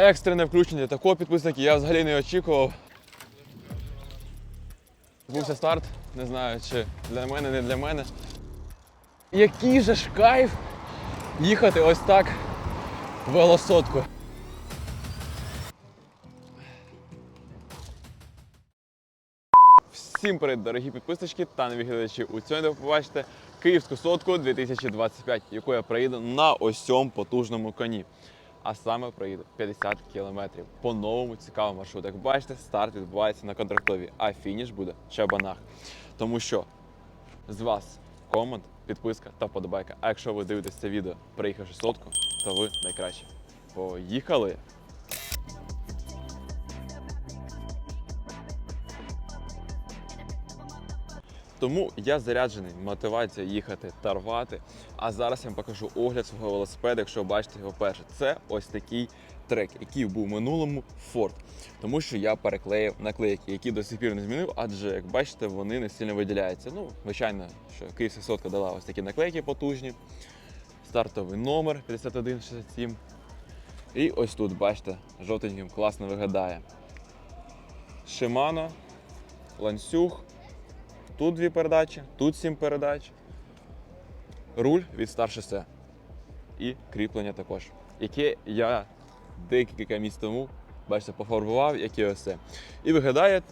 Екстрене включення такого підписники я взагалі не очікував. Бувся старт, не знаю, чи для мене, не для мене. Який же ж кайф їхати ось так велосотку. Всім привіт, дорогі підписнички та нові глядачі. У цьому ви побачите Київську сотку 2025, яку я проїду на ось цьому потужному коні. А саме проїду 50 кілометрів по новому цікавому маршруту. Як бачите, старт відбувається на контрактові, а фініш буде в Чабанах. Тому що з вас комент, підписка та подобайка. А якщо ви дивитесь це відео, приїхавши сотку, то ви найкраще. Поїхали! Тому я заряджений, мотивація їхати та рвати. А зараз я вам покажу огляд свого велосипеда, якщо ви бачите його перше. Це ось такий трек, який був минулому Ford. Тому що я переклеїв наклейки, які до сих пір не змінив, адже як бачите, вони не сильно виділяються. Ну, звичайно, що Київська сотка дала ось такі наклейки потужні. Стартовий номер 5167. І ось тут, бачите, жовтеньким класно виглядає. Shimano, ланцюг. Тут дві передачі, тут сім передач. Руль від старшосе. І кріплення також. Яке я декілька місяців тому, бачите, пофарбував, яке ось це. І виглядає,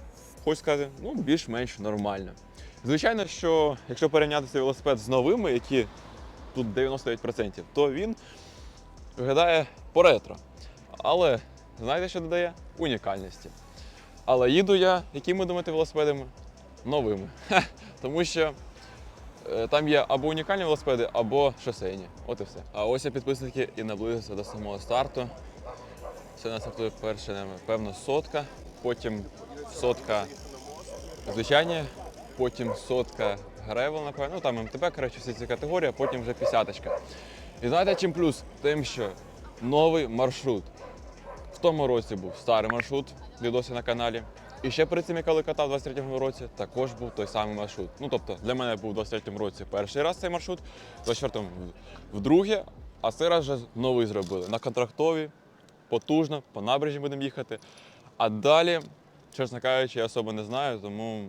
хочу сказати, ну, більш-менш нормально. Звичайно, що якщо порівняти цей велосипед з новими, які тут 99%, то він виглядає по ретро. Але знаєте, що додає? Унікальності. Але їду я, якими думаєте велосипедами? Новими. Тому що е, там є або унікальні велосипеди, або шосейні. От і все. А ось я підписники і наблизився до самого старту. Це на стартує перше, напевно, сотка, потім сотка звичайні, потім сотка гревел, напевно. Ну там МТБ, коротше, всі ці категорії, а потім вже п'ятдесяточка. І знаєте, чим плюс? Тим, що новий маршрут. В тому році був старий маршрут, відоси на каналі. І ще перед цим, я коли катав у 23-му році, також був той самий маршрут. Ну тобто для мене був у 23-му році перший раз цей маршрут, в 24-му вдруге, а цей раз вже новий зробили. На контрактові, потужно, по набережні будемо їхати. А далі, чесно кажучи, я особо не знаю, тому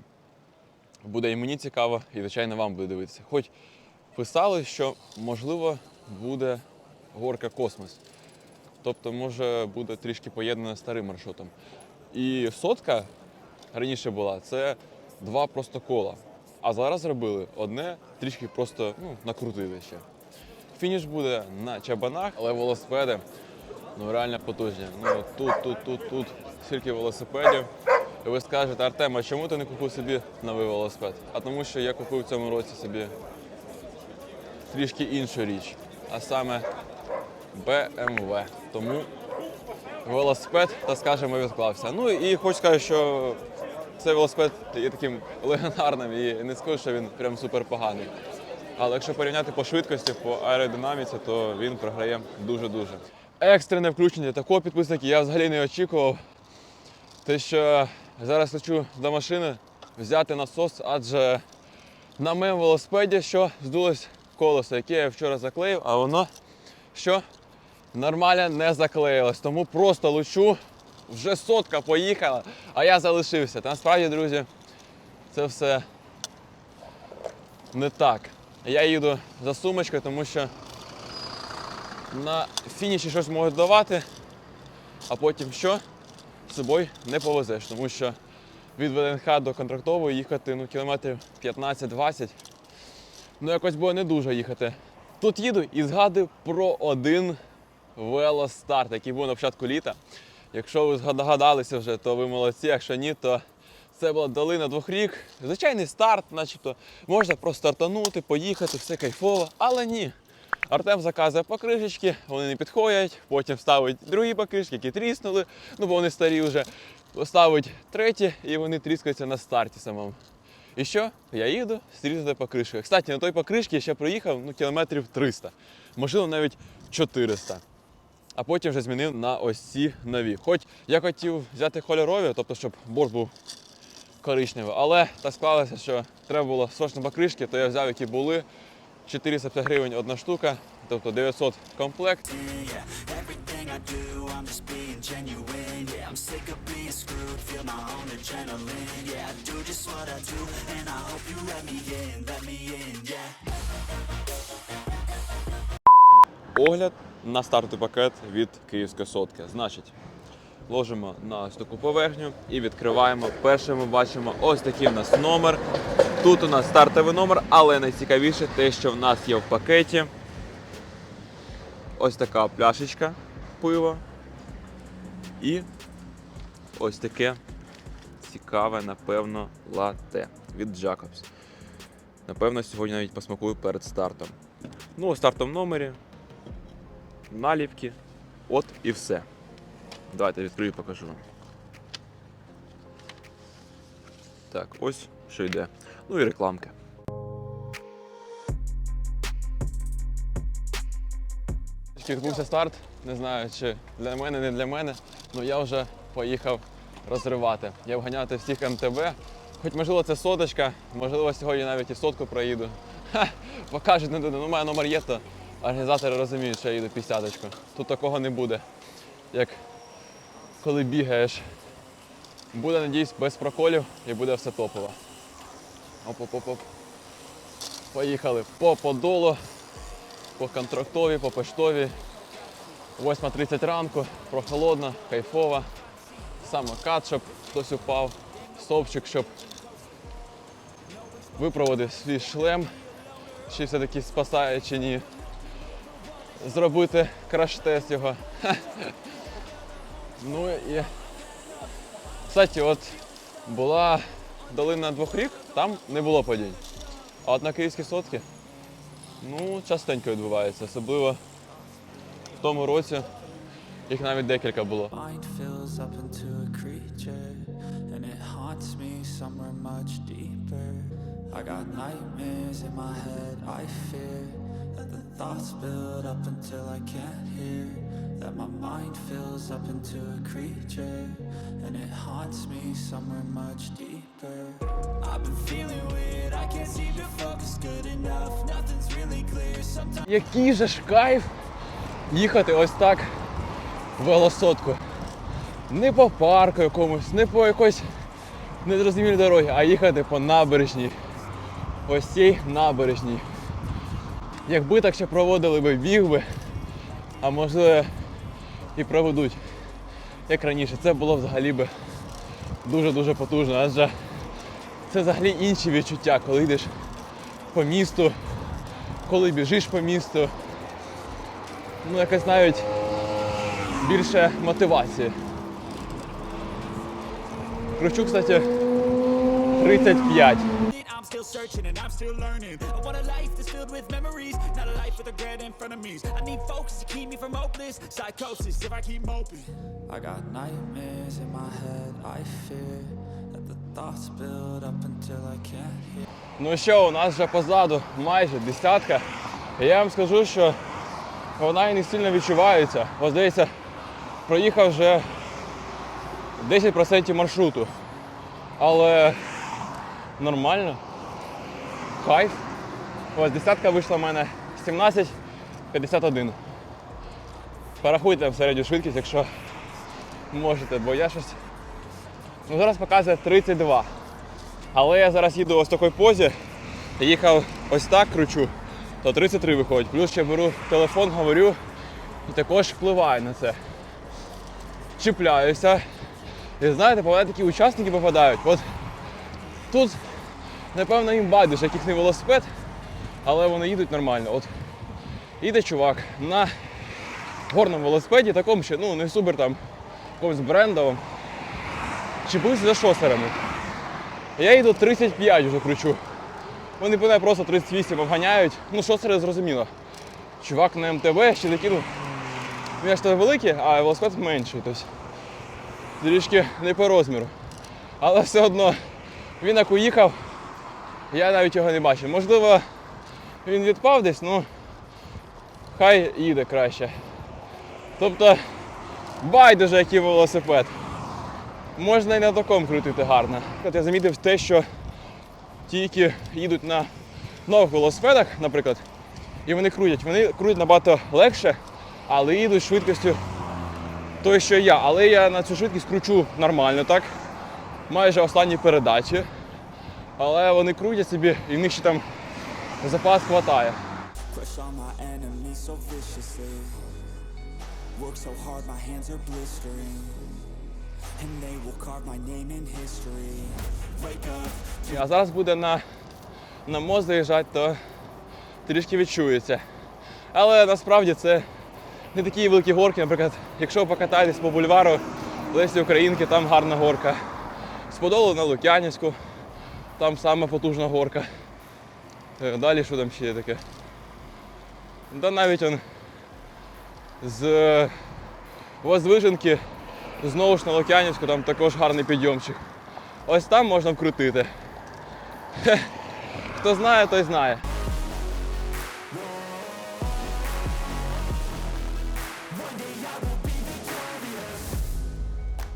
буде і мені цікаво, і звичайно вам буде дивитися. Хоч писали, що можливо буде горка космос. Тобто, може буде трішки поєднана старим маршрутом. І сотка раніше була це два просто кола. А зараз зробили одне, трішки просто ну, накрутили ще. Фініш буде на чабанах, але велосипеди ну реально потужні. Ну тут, тут, тут, тут стільки велосипедів. І ви скажете, Артем, а чому ти не купив собі новий велосипед? А тому що я купив в цьому році собі трішки іншу річ, а саме BMW. Тому велосипед, так скажемо, відклався. Ну і хочу сказати, що цей велосипед є таким легендарним і не скажу, що він прям супер поганий. Але якщо порівняти по швидкості, по аеродинаміці, то він програє дуже-дуже. Екстрене включення такого підписники я взагалі не очікував. Те, що зараз лечу до машини взяти насос, адже на моєму велосипеді що здулось колесо, яке я вчора заклеїв, а воно що нормально не заклеїлось. Тому просто лечу, вже сотка поїхала, а я залишився. Та насправді, друзі, це все не так. Я їду за сумочкою, тому що на фініші щось можуть давати, а потім що? З собою не повезеш, тому що від ВДНХ до контрактової їхати ну, кілометрів 15-20. Ну якось було не дуже їхати. Тут їду і згадую про один велостарт, який був на початку літа. Якщо ви згадалися вже, то ви молодці. Якщо ні, то це була долина двох рік. Звичайний старт, начебто можна просто стартанути, поїхати, все кайфово, але ні. Артем заказує покришечки, вони не підходять, потім ставить другі покришки, які тріснули, ну бо вони старі вже. Ставить треті і вони тріскаються на старті самому. І що? Я їду стрізати покришки. Кстати, на той покришці я ще проїхав ну, кілометрів 300, можливо, навіть 400. А потім вже змінив на ось ці нові. Хоч я хотів взяти кольорові, тобто, щоб борт був коричневий, але так склалося, що треба було срочно покришки, то я взяв, які були. 450 гривень одна штука, тобто 900 комплект. Everything Огляд на стартовий пакет від київської сотки. Значить, ложимо на ось таку поверхню і відкриваємо. Перше ми бачимо ось такий у нас номер. Тут у нас стартовий номер, але найцікавіше те, що в нас є в пакеті. Ось така пляшечка пива. І ось таке цікаве, напевно, лате від Jacobs. Напевно, сьогодні навіть посмакую перед стартом. Ну, у стартовому номері наліпки. От і все. Давайте відкрию і покажу вам. Так, ось що йде. Ну і рекламки. Відбувся старт. Не знаю, чи для мене, не для мене. Ну я вже поїхав розривати. Я вганяти всіх МТБ. Хоч можливо це соточка, можливо, сьогодні навіть і сотку проїду. Ха, покажуть, не ну, у мене номер є, то організатори розуміють, що я їду 50 Тут такого не буде. Як коли бігаєш. Буде, надіюсь, без проколів і буде все топово. Оп-оп-оп-оп. Поїхали по подолу, по контрактові, по поштовій. 8.30 ранку, прохолодно, кайфово. Самокат, щоб хтось упав, стовпчик, щоб випроводив свій шлем, чи все-таки спасає чи ні. Зробити краш-тест його. Ну і. Кстати, от була долина двох рік, там не було падінь. А от на київській сотці, ну, частенько відбувається, особливо в тому році їх навіть декілька було. I got nightmares in my head, I fear thoughts build up until I can't hear. That my mind fills up into a creature, and it haunts me somewhere much deeper. I've been feeling weird, I can't seem to focus good enough. Nothing's really clear, sometimes. Який же ж кайф їхати ось так велосотку. Не по парку якомусь, не по якоїсь незрозумілій дорогі, а їхати по набережній. Ось цій набережній. Якби так ще проводили би біг би, а можливо і проведуть. Як раніше, це було взагалі би дуже-дуже потужно, адже це взагалі інші відчуття, коли йдеш по місту, коли біжиш по місту. Ну, якось навіть більше мотивації. Кручу, кстати, 35. I'm still searching and I'm still learning. I want a life that's filled with memories, not a life with regret in front of me. I need focus to keep me from hopeless psychosis if I keep moping. I got nightmares in my head, I fear that the thoughts build up until I can't hear. Ну що, у нас вже позаду майже десятка. І я вам скажу, що вона і не сильно відчувається. Ось здається, проїхав вже 10% маршруту. Але нормально. Кайф. Ось десятка вийшла в мене 17,51. Порахуйте в середню швидкість, якщо можете, бо я щось. Ну, зараз показує 32. Але я зараз їду ось в такій позі. Їхав ось так кручу, то 33 виходить. Плюс ще беру телефон, говорю і також впливаю на це. Чіпляюся. І знаєте, бувають такі учасники попадають. От тут, напевно, їм байдуже, яких не велосипед, але вони їдуть нормально. От їде чувак на горному велосипеді, такому ще, ну, не супер там якомусь брендовому. Чіпився за шосерами. Я їду 35 вже кручу. Вони мене просто 38 обганяють. Ну, це зрозуміло. Чувак на МТБ ще закинув. Ну, я ж то великий, а велосипед менший. Тобто трішки не по розміру. Але все одно він як уїхав, я навіть його не бачив. Можливо, він відпав десь, ну хай їде краще. Тобто байдуже який велосипед. Можна і на такому крутити гарно. От я замітив те, що ті, які їдуть на нових велосипедах, наприклад, і вони крутять, вони крутять набагато легше, але їдуть швидкістю той, що я. Але я на цю швидкість кручу нормально, так? майже останні передачі. Але вони крутять собі і в них ще там запас хватає. А зараз буде на, на мост заїжджати, то трішки відчується. Але насправді це не такі великі горки. Наприклад, якщо ви покатаєтесь по бульвару Лесі Українки, там гарна горка. З Подолу на Лук'янівську, там саме потужна горка. Е, Далі що там ще таке? Та навіть он з Возвиженки знову ж на Лук'янівську, там також гарний підйомчик. Ось там можна вкрутити. Хто знає, той знає.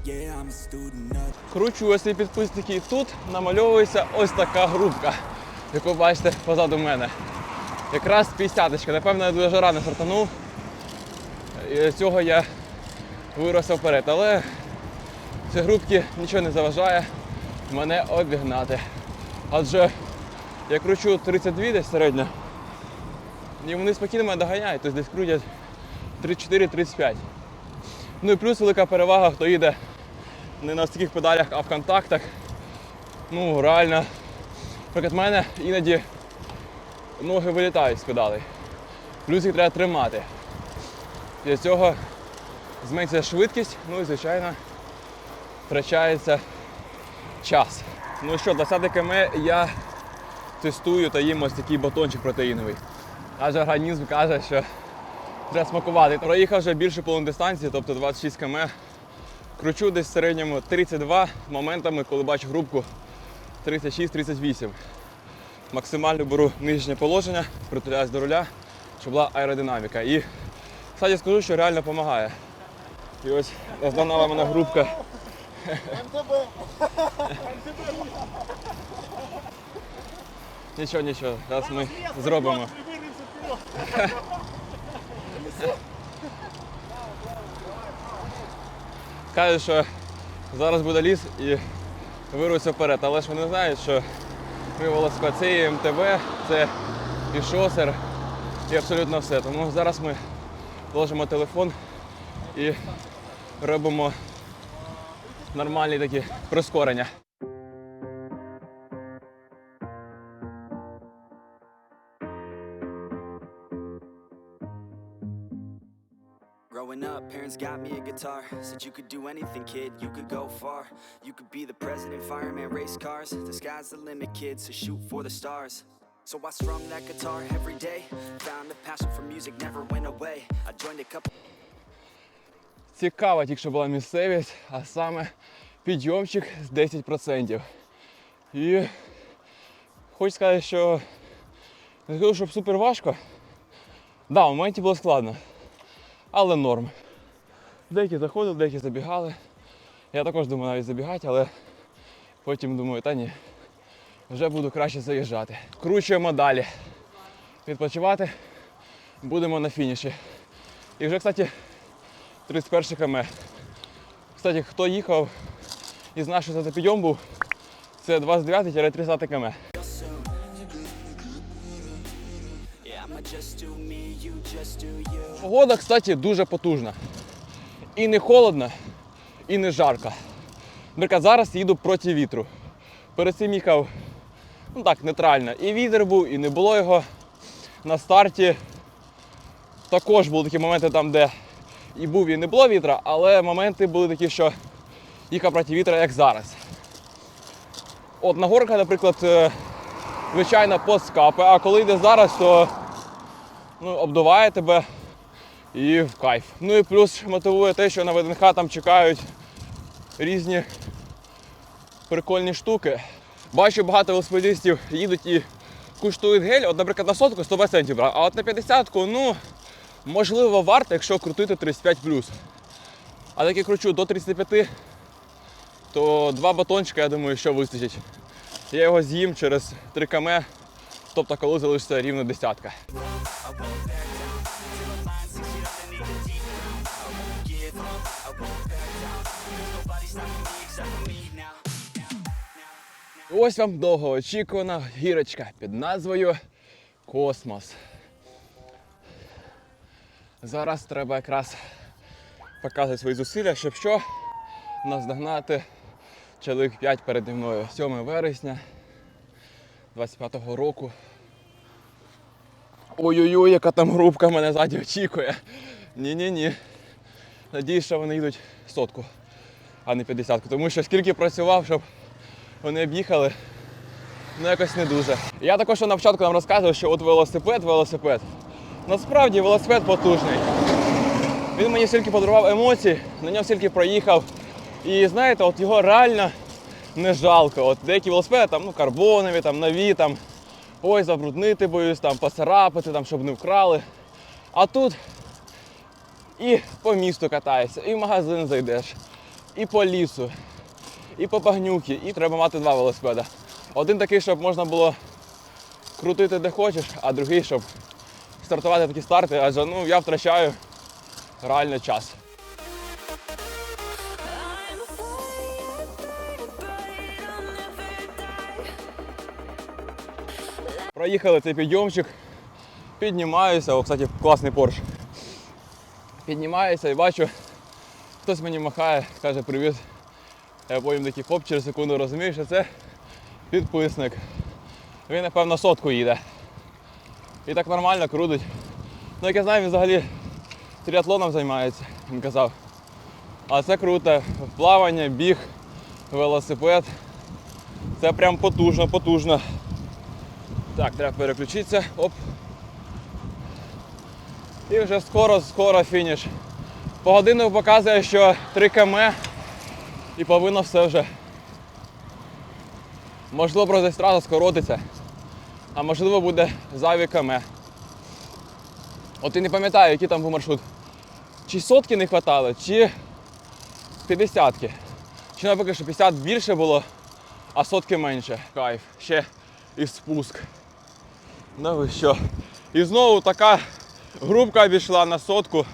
yeah, I'm a student of Кручу ось ці підписники, і тут намальовується ось така грубка, яку бачите позаду мене. Якраз 50 Напевно, я дуже рано стартанув. І цього я виросся вперед. Але ці грубки нічого не заважає мене обігнати. Адже я кручу 32 десь середньо. І вони спокійно мене доганяють, тобто десь крутять 34-35. Ну і плюс велика перевага, хто їде не на таких педалях, а в контактах. Ну, реально, наприклад, в мене іноді ноги вилітають з педалей. Плюс їх треба тримати. Для цього зменшується швидкість, ну і звичайно втрачається час. Ну що, 20 км я тестую та їм ось такий батончик протеїновий. Адже організм каже, що треба смакувати. Проїхав вже більше половини дистанції, тобто 26 км. Кручу десь в середньому 32 моментами, коли бачу грубку 36-38. Максимально беру нижнє положення, притуляюсь до руля, щоб була аеродинаміка. І кстати, скажу, що реально допомагає. І ось наздогнала мене грубка. Нічого, нічого, зараз ми зробимо. Кажуть, що зараз буде ліс і вируться вперед. Але ж вони знають, що велосипед це і МТБ, це і шосер, і абсолютно все. Тому зараз ми вложимо телефон і робимо нормальні такі прискорення. Growing up, parents got me a guitar. Said you could do anything, kid, you could go far. You could be the president, fireman, race cars. The sky's the limit, kid, so shoot for the stars. So I strummed that guitar every day. Found a passion for music, never went away. I joined a couple. Цікава тільки що була місцевість, а саме підйомчик з 10%. І хочу сказати, що не скажу, щоб супер важко. Да, в моменті було складно, але норм. Деякі заходили, деякі забігали. Я також думаю навіть забігати, але потім думаю, та ні, вже буду краще заїжджати. Кручуємо далі. Відпочивати будемо на фініші. І вже, кстати, 31 км. Кстати, хто їхав і знає, що за підйом був, це 29-30 км. Погода, кстати, дуже потужна. І не холодно, і не жарко. Наприклад, зараз їду проти вітру. Перед цим їхав ну так, нейтрально. І вітер був, і не було його. На старті також були такі моменти там, де і був, і не було вітра, але моменти були такі, що їхав проти вітра, як зараз. От на горках, наприклад, е, звичайно, поскапи, а коли йде зараз, то ну, обдуває тебе і в кайф. Ну і плюс мотивує те, що на ВДНХ там чекають різні прикольні штуки. Бачу, багато велосипедистів їдуть і куштують гель. От, наприклад, на сотку 120 центів брав, а от на 50-ку, ну, можливо, варто, якщо крутити 35 А так як кручу до 35, то два батончика, я думаю, що вистачить. Я його з'їм через 3 км, тобто коли залишиться рівно десятка. Ось вам довгоочікувана гірочка під назвою Космос. Зараз треба якраз показувати свої зусилля, щоб що наздогнати чоловік 5 переді мною. 7 вересня 25-го року. Ой-ой-ой, яка там групка мене ззаді очікує. Ні-ні-ні. Надіюсь, що вони йдуть сотку, а не 50-ку. Тому що скільки працював, щоб вони об'їхали, ну якось не дуже. Я також на початку нам розказував, що от велосипед, велосипед. Насправді велосипед потужний. Він мені стільки подарував емоцій, на ньому стільки проїхав. І знаєте, от його реально не жалко. От деякі велосипеди там, ну, карбонові, там, нові, там, ой, забруднити боюсь, там, поцарапати, там, щоб не вкрали. А тут і по місту катаєшся, і в магазин зайдеш, і по лісу, і по багнюки, і треба мати два велосипеда. Один такий, щоб можна було крутити де хочеш, а другий, щоб стартувати такі старти, адже ну, я втрачаю реально час. Проїхали цей підйомчик, піднімаюся, о, кстати, класний Порш. Піднімаюся і бачу, хтось мені махає, каже привіт. Я потім такий хоп, через секунду розумію, що це підписник. Він, напевно, сотку їде. І так нормально крутить. Ну, як я знаю, він взагалі тріатлоном займається, він казав. А це круто. Плавання, біг, велосипед. Це прям потужно, потужно. Так, треба переключитися. Оп. І вже скоро-скоро фініш. По годину показує, що 3 км і повинно все вже. Можливо, просто скоротиться, а можливо буде зайві км. От і не пам'ятаю, який там був маршрут. Чи сотки не хватало, чи 50-ки. Чи навпаки, що 50 більше було, а сотки менше. Кайф. Ще і спуск. Ну ви що? І знову така групка обійшла на сотку.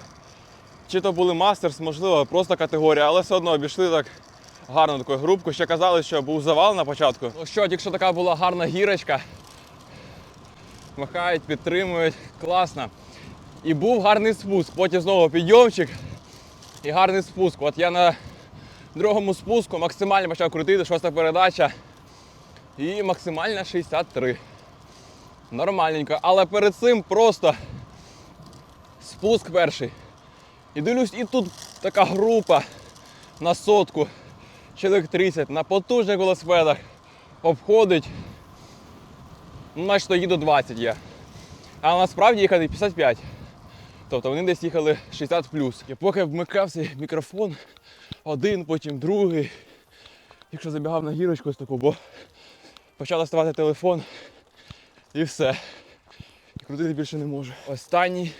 Чи то були мастерс, можливо, просто категорія, але все одно обійшли так гарно таку групку. Ще казали, що був завал на початку. Ну що, якщо така була гарна гірочка, махають, підтримують, класно. І був гарний спуск. Потім знову підйомчик і гарний спуск. От я на другому спуску максимально почав крутити, шоста передача. І максимальна 63. Нормальненько. Але перед цим просто спуск перший. І дивлюсь, і тут така група на сотку, чоловік 30 на потужних велосипедах обходить. Ну, наче їду 20 є. А насправді їхати 55. Тобто вони десь їхали 60 І поки вмикав цей мікрофон, один, потім другий. Якщо забігав на гірочку ось таку, бо почав доставати телефон і все. І крутити більше не можу. Останній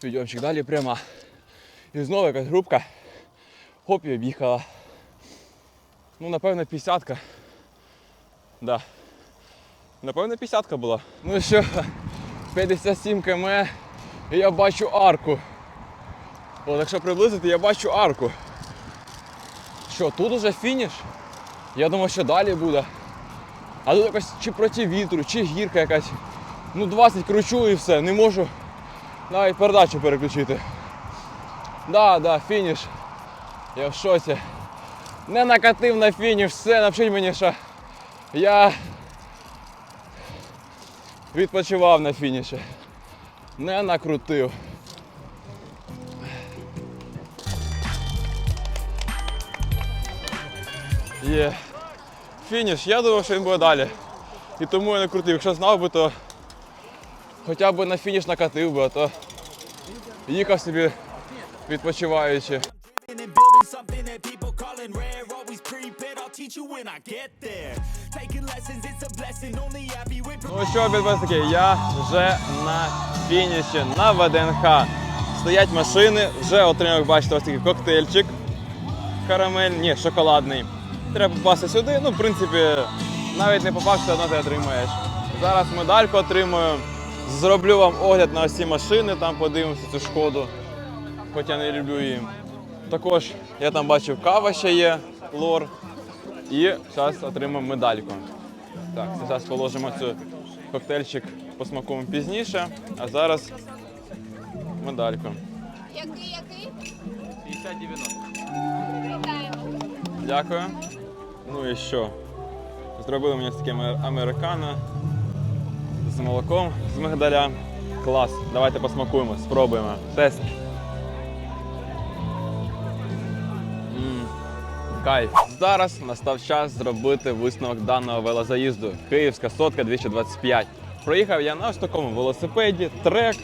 підйомчик далі пряма. І знову якась групка. Хоп, і об'їхала. Ну, напевно, 50-ка. Да. Напевно, 50-ка була. Ну що, 57 км і я бачу арку. От якщо приблизити, я бачу арку. Що, тут уже фініш? Я думав, що далі буде. А тут якось чи проти вітру, чи гірка якась. Ну 20 кручу і все, не можу навіть передачу переключити. Да, да, фініш. Я в шоці. Не накатив на фініш, все, напишіть мені, що я відпочивав на фініші. Не накрутив. Є. Фініш, я думав, що він буде далі. І тому я не крутив. Якщо знав би, то хоча б на фініш накатив би, а то їхав собі відпочиваючи. Ну що, підписники, я вже на фініші на ВДНХ. Стоять машини, вже отримав, як бачите, ось такий коктейльчик. Карамель, ні, шоколадний. Треба попасти сюди. Ну, в принципі, навіть не попав, все одно ти отримаєш. Зараз медальку отримую. Зроблю вам огляд на ось ці машини, там подивимося цю шкоду. Хоча не люблю її. Також я там бачив кава ще є, лор. І зараз отримав медальку. Так, зараз положимо цю коктейльчик, посмакуємо пізніше, а зараз медальку. Який, який? 50-90. Дякую. Ну і що? Зробили мені таке аме- американо з молоком з мигдаля. Клас. Давайте посмакуємо, спробуємо. Тест. Кайф. Зараз настав час зробити висновок даного велозаїзду. Київська сотка 225. Проїхав я на ось такому велосипеді, трек.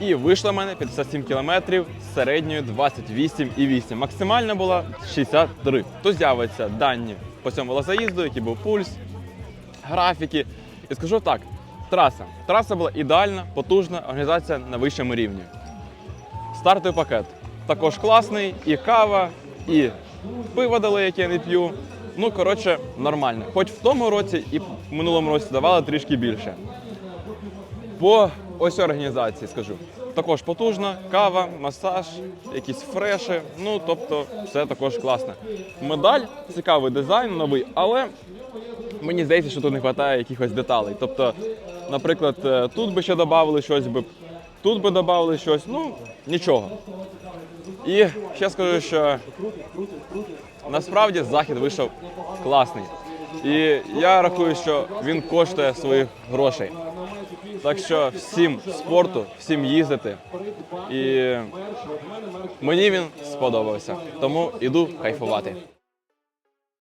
І вийшло в мене 57 кілометрів з середньою 28,8. Максимальна була 63. Тут з'являться дані по цьому велозаїзду, який був пульс, графіки. І скажу так: траса. Траса була ідеальна, потужна, організація на вищому рівні. Стартовий пакет. Також класний, і кава, і пиво дали, яке я не п'ю. Ну, коротше, нормально. Хоч в тому році і в минулому році давали трішки більше. По ось організації скажу. Також потужна, кава, масаж, якісь фреші. Ну, тобто, все також класно. Медаль, цікавий дизайн, новий, але мені здається, що тут не вистачає якихось деталей. Тобто, наприклад, е, тут би ще додали щось би, тут би додали щось, ну нічого. І ще скажу, що насправді захід вийшов класний. І я рахую, що він коштує своїх грошей. Так що всім спорту, всім їздити. І мені він сподобався. Тому іду кайфувати.